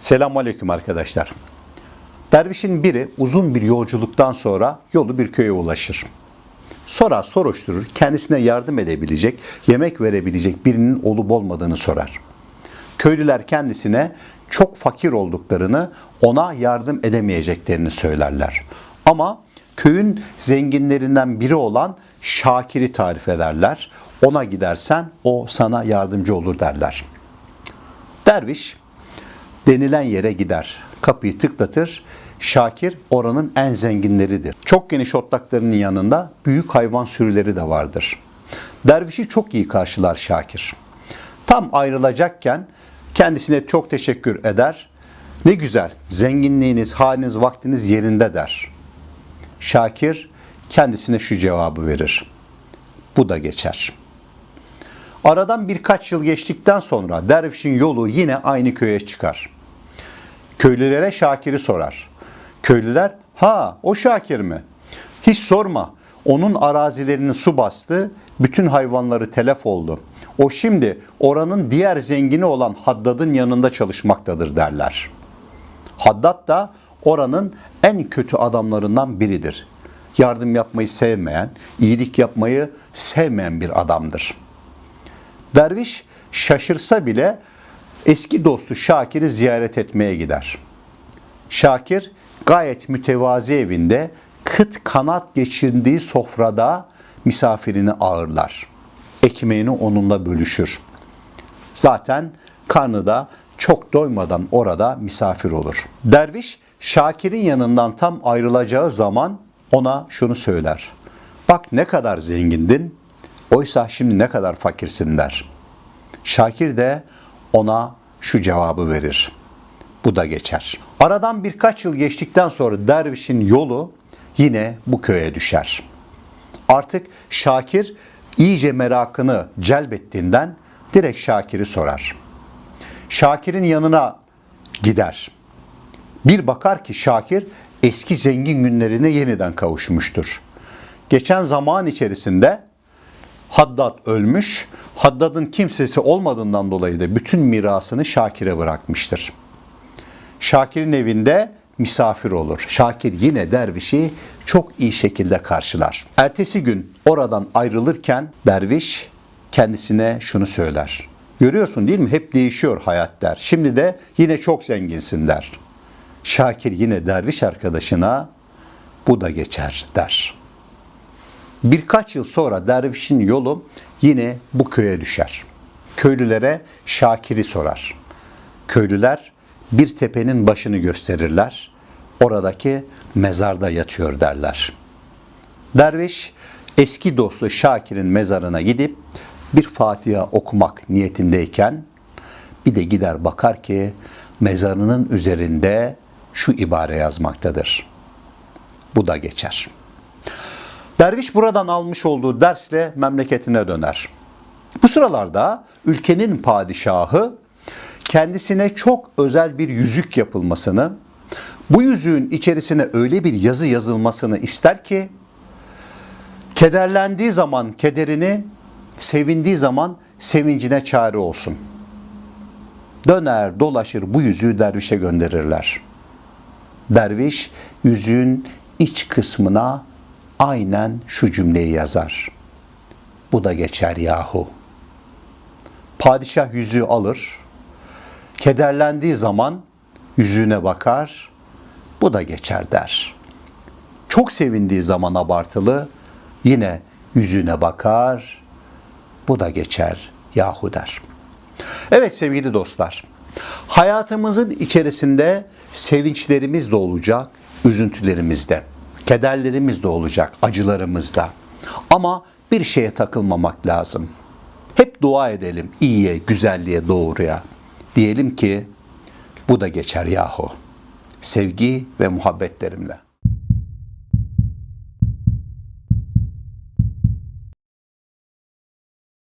Selamun Aleyküm arkadaşlar. Dervişin biri uzun bir yolculuktan sonra yolu bir köye ulaşır. Sorar, soruşturur, kendisine yardım edebilecek, yemek verebilecek birinin olup olmadığını sorar. Köylüler kendisine çok fakir olduklarını, ona yardım edemeyeceklerini söylerler. Ama köyün zenginlerinden biri olan Şakir'i tarif ederler. Ona gidersen o sana yardımcı olur derler. Derviş denilen yere gider. Kapıyı tıklatır. Şakir oranın en zenginleridir. Çok geniş otlaklarının yanında büyük hayvan sürüleri de vardır. Dervişi çok iyi karşılar Şakir. Tam ayrılacakken kendisine çok teşekkür eder. Ne güzel, zenginliğiniz, haliniz, vaktiniz yerinde der. Şakir kendisine şu cevabı verir. Bu da geçer. Aradan birkaç yıl geçtikten sonra dervişin yolu yine aynı köye çıkar. Köylülere Şakir'i sorar. Köylüler, ha o Şakir mi? Hiç sorma. Onun arazilerini su bastı, bütün hayvanları telef oldu. O şimdi oranın diğer zengini olan Haddad'ın yanında çalışmaktadır derler. Haddad da oranın en kötü adamlarından biridir. Yardım yapmayı sevmeyen, iyilik yapmayı sevmeyen bir adamdır. Derviş şaşırsa bile eski dostu Şakir'i ziyaret etmeye gider. Şakir gayet mütevazi evinde kıt kanat geçirdiği sofrada misafirini ağırlar. Ekmeğini onunla bölüşür. Zaten karnı da çok doymadan orada misafir olur. Derviş Şakir'in yanından tam ayrılacağı zaman ona şunu söyler. Bak ne kadar zengindin, oysa şimdi ne kadar fakirsin der. Şakir de ona şu cevabı verir. Bu da geçer. Aradan birkaç yıl geçtikten sonra dervişin yolu yine bu köye düşer. Artık Şakir iyice merakını celbettiğinden direkt Şakir'i sorar. Şakir'in yanına gider. Bir bakar ki Şakir eski zengin günlerine yeniden kavuşmuştur. Geçen zaman içerisinde Haddad ölmüş. Haddad'ın kimsesi olmadığından dolayı da bütün mirasını Şakir'e bırakmıştır. Şakir'in evinde misafir olur. Şakir yine dervişi çok iyi şekilde karşılar. Ertesi gün oradan ayrılırken derviş kendisine şunu söyler. Görüyorsun değil mi? Hep değişiyor hayat der. Şimdi de yine çok zenginsin der. Şakir yine derviş arkadaşına bu da geçer der. Birkaç yıl sonra dervişin yolu yine bu köye düşer. Köylülere Şakir'i sorar. Köylüler bir tepenin başını gösterirler. Oradaki mezarda yatıyor derler. Derviş eski dostu Şakir'in mezarına gidip bir Fatiha okumak niyetindeyken bir de gider bakar ki mezarının üzerinde şu ibare yazmaktadır. Bu da geçer. Derviş buradan almış olduğu dersle memleketine döner. Bu sıralarda ülkenin padişahı kendisine çok özel bir yüzük yapılmasını, bu yüzüğün içerisine öyle bir yazı yazılmasını ister ki kederlendiği zaman kederini, sevindiği zaman sevincine çare olsun. Döner dolaşır bu yüzüğü dervişe gönderirler. Derviş yüzüğün iç kısmına aynen şu cümleyi yazar. Bu da geçer yahu. Padişah yüzüğü alır, kederlendiği zaman yüzüğüne bakar, bu da geçer der. Çok sevindiği zaman abartılı, yine yüzüne bakar, bu da geçer yahu der. Evet sevgili dostlar, hayatımızın içerisinde sevinçlerimiz de olacak, üzüntülerimiz de, kederlerimiz de olacak, acılarımız da. Ama bir şeye takılmamak lazım. Hep dua edelim iyiye, güzelliğe, doğruya. Diyelim ki bu da geçer yahu. Sevgi ve muhabbetlerimle.